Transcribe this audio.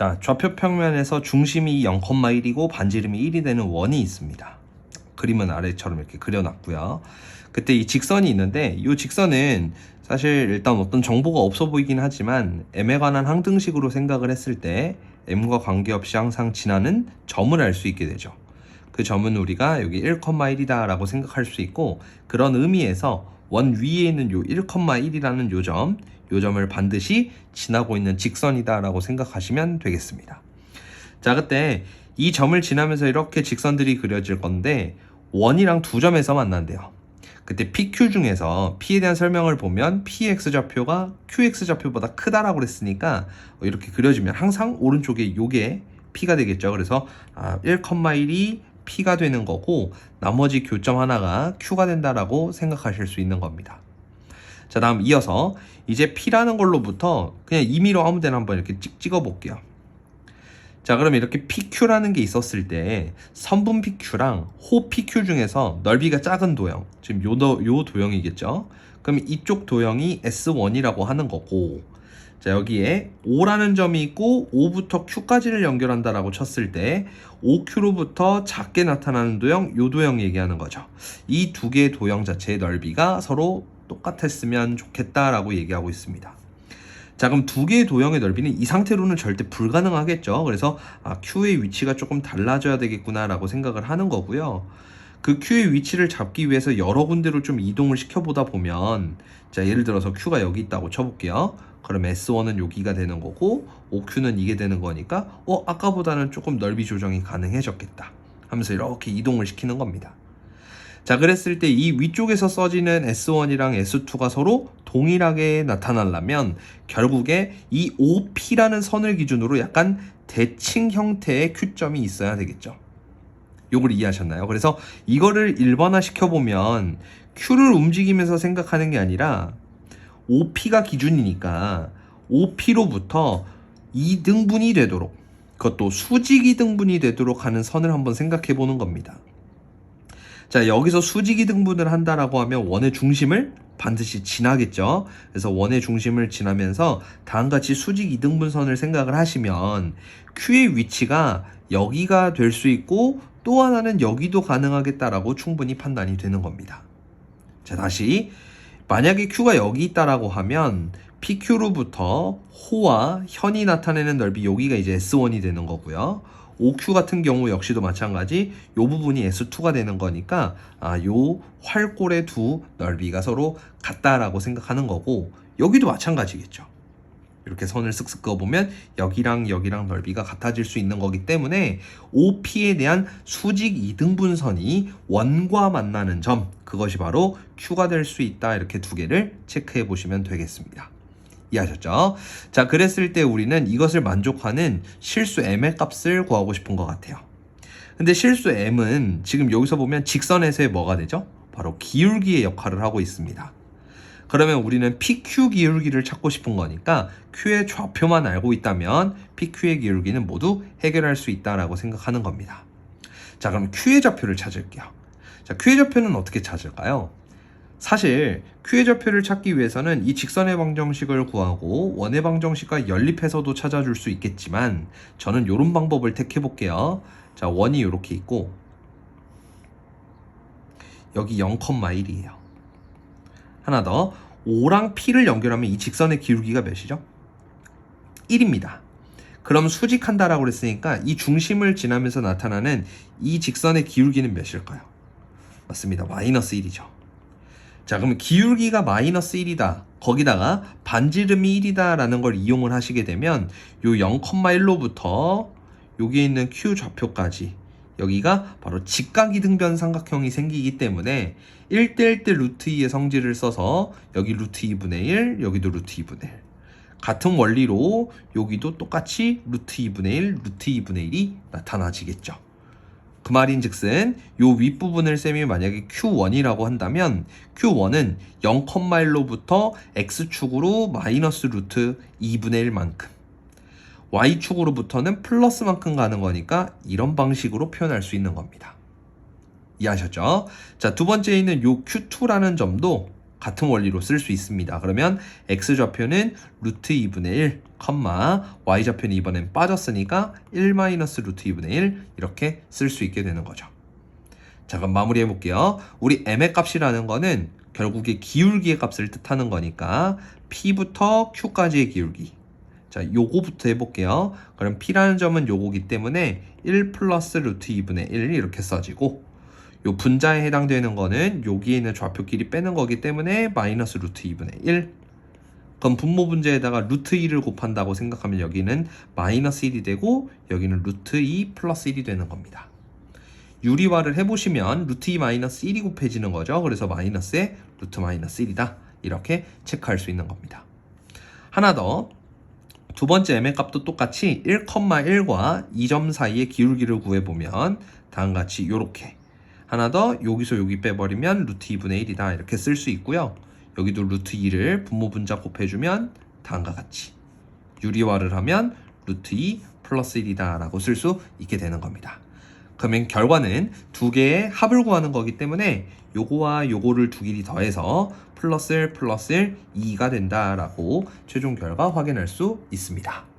자, 좌표 평면에서 중심이 0,1이고 반지름이 1이 되는 원이 있습니다. 그림은 아래처럼 이렇게 그려놨고요. 그때 이 직선이 있는데 이 직선은 사실 일단 어떤 정보가 없어 보이긴 하지만 m에 관한 항등식으로 생각을 했을 때 m과 관계없이 항상 지나는 점을 알 수 있게 되죠. 그 점은 우리가 여기 1,1이다 라고 생각할 수 있고 그런 의미에서 원 위에 있는 요 1,1이라는 요 점, 요 점을 반드시 지나고 있는 직선이다 라고 생각하시면 되겠습니다. 자, 그때 이 점을 지나면서 이렇게 직선들이 그려질 건데 원이랑 두 점에서 만난대요. 그때 PQ 중에서 P에 대한 설명을 보면 PX 좌표가 QX 좌표보다 크다라고 그랬으니까 이렇게 그려지면 항상 오른쪽에 요게 P가 되겠죠. 그래서 아, 1,1이 P가 되는 거고 나머지 교점 하나가 Q가 된다라고 생각하실 수 있는 겁니다. 자, 다음 이어서 이제 P라는 걸로부터 그냥 임의로 아무 데나 한번 이렇게 찍, 찍어 볼게요. 자, 그럼 이렇게 PQ라는 게 있었을 때 선분 PQ랑 호 PQ 중에서 넓이가 작은 도형, 지금 요, 도, 요 도형이겠죠? 그럼 이쪽 도형이 S1이라고 하는 거고, 자, 여기에 O라는 점이 있고 5부터 Q까지를 연결한다라고 쳤을 때 5Q로부터 작게 나타나는 도형, 요 도형 얘기하는 거죠. 이 두 개의 도형 자체의 넓이가 서로 똑같았으면 좋겠다라고 얘기하고 있습니다. 자 그럼 두 개의 도형의 넓이는 이 상태로는 절대 불가능하겠죠. 그래서 아, Q의 위치가 조금 달라져야 되겠구나라고 생각을 하는 거고요. 그 Q의 위치를 잡기 위해서 여러 군데로 좀 이동을 시켜보다 보면 자 예를 들어서 Q가 여기 있다고 쳐볼게요. 그럼 S1은 여기가 되는 거고 OQ는 이게 되는 거니까 어 아까보다는 조금 넓이 조정이 가능해졌겠다 하면서 이렇게 이동을 시키는 겁니다. 자, 그랬을 때 이 위쪽에서 써지는 S1이랑 S2가 서로 동일하게 나타나려면 결국에 이 OP라는 선을 기준으로 약간 대칭 형태의 Q점이 있어야 되겠죠. 요걸 이해하셨나요? 그래서 이거를 일반화 시켜보면 Q를 움직이면서 생각하는 게 아니라 OP가 기준이니까 OP로부터 2등분이 되도록 그것도 수직 2등분이 되도록 하는 선을 한번 생각해 보는 겁니다. 자, 여기서 수직이 등분을 한다라고 하면 원의 중심을 반드시 지나겠죠. 그래서 원의 중심을 지나면서 다음같이 수직 이등분선을 생각을 하시면 Q의 위치가 여기가 될 수 있고 또 하나는 여기도 가능하겠다라고 충분히 판단이 되는 겁니다. 자, 다시 만약에 Q가 여기 있다라고 하면 PQ로부터 호와 현이 나타내는 넓이 여기가 이제 S1이 되는 거고요. OQ 같은 경우 역시도 마찬가지 요 부분이 S2가 되는 거니까 아, 요 활골의 두 넓이가 서로 같다라고 생각하는 거고 여기도 마찬가지겠죠. 이렇게 선을 쓱쓱 그어보면 여기랑 여기랑 넓이가 같아질 수 있는 거기 때문에 OP에 대한 수직 이등분선이 원과 만나는 점 그것이 바로 Q가 될 수 있다 이렇게 두 개를 체크해 보시면 되겠습니다. 이해하셨죠? 자, 그랬을 때 우리는 이것을 만족하는 실수 m의 값을 구하고 싶은 것 같아요. 근데 실수 m은 지금 여기서 보면 직선에서의 뭐가 되죠? 바로 기울기의 역할을 하고 있습니다. 그러면 우리는 PQ 기울기를 찾고 싶은 거니까 Q의 좌표만 알고 있다면 PQ의 기울기는 모두 해결할 수 있다라고 생각하는 겁니다. 자, 그럼 Q의 좌표를 찾을게요. 자, Q의 좌표는 어떻게 찾을까요? 사실 Q의 좌표를 찾기 위해서는 이 직선의 방정식을 구하고 원의 방정식과 연립해서도 찾아줄 수 있겠지만 저는 이런 방법을 택해 볼게요. 자, 원이 이렇게 있고 여기 0,1이에요. 하나 더 5랑 P를 연결하면 이 직선의 기울기가 몇이죠? 1입니다. 그럼 수직한다라고 그랬으니까 이 중심을 지나면서 나타나는 이 직선의 기울기는 몇일까요? 맞습니다. 마이너스 1이죠. 자, 그러면 기울기가 마이너스 1이다. 거기다가 반지름이 1이다 라는 걸 이용을 하시게 되면 요 0,1로부터 여기에 있는 Q 좌표까지 여기가 바로 직각이 등변 삼각형이 생기기 때문에 1대1대 루트 2의 성질을 써서 여기 루트 2분의 1, 여기도 루트 2분의 1. 같은 원리로 여기도 똑같이 루트 2분의 1, 루트 2분의 1이 나타나지겠죠. 그 말인 즉슨 요 윗부분을 쌤이 만약에 Q1이라고 한다면 Q1은 0,1로부터 X축으로 마이너스 루트 2분의 1만큼 Y축으로부터는 플러스만큼 가는 거니까 이런 방식으로 표현할 수 있는 겁니다. 이해하셨죠? 자, 두 번째 있는 요 Q2라는 점도 같은 원리로 쓸 수 있습니다. 그러면 x좌표는 루트 2분의 1, 컴마 y좌표는 이번엔 빠졌으니까 1 마이너스 루트 2분의 1 이렇게 쓸 수 있게 되는 거죠. 자 그럼 마무리해 볼게요. 우리 m의 값이라는 거는 결국에 기울기의 값을 뜻하는 거니까 p부터 q까지의 기울기. 자 요거부터 해볼게요. 그럼 p라는 점은 요거기 때문에 1 플러스 루트 2분의 1 이렇게 써지고 요 분자에 해당되는 거는 여기에 있는 좌표끼리 빼는 거기 때문에 마이너스 루트 2분의 1 그럼 분모 분자에다가 루트 2를 곱한다고 생각하면 여기는 마이너스 1이 되고 여기는 루트 2 플러스 1이 되는 겁니다. 유리화를 해보시면 루트 2 마이너스 1이 곱해지는 거죠. 그래서 마이너스에 루트 마이너스 1이다. 이렇게 체크할 수 있는 겁니다. 하나 더. 두 번째 m의 값도 똑같이 1,1과 2점 사이의 기울기를 구해보면 다음과 같이 이렇게 하나 더 여기서 여기 빼버리면 루트 2분의 1이다 이렇게 쓸 수 있고요. 여기도 루트 2를 분모 분자 곱해주면 다음과 같이 유리화를 하면 루트 2 플러스 1이다 라고 쓸 수 있게 되는 겁니다. 그러면 결과는 두 개의 합을 구하는 거기 때문에 요거와 요거를 두 길이 더해서 플러스 1 플러스 1 2가 된다라고 최종 결과 확인할 수 있습니다.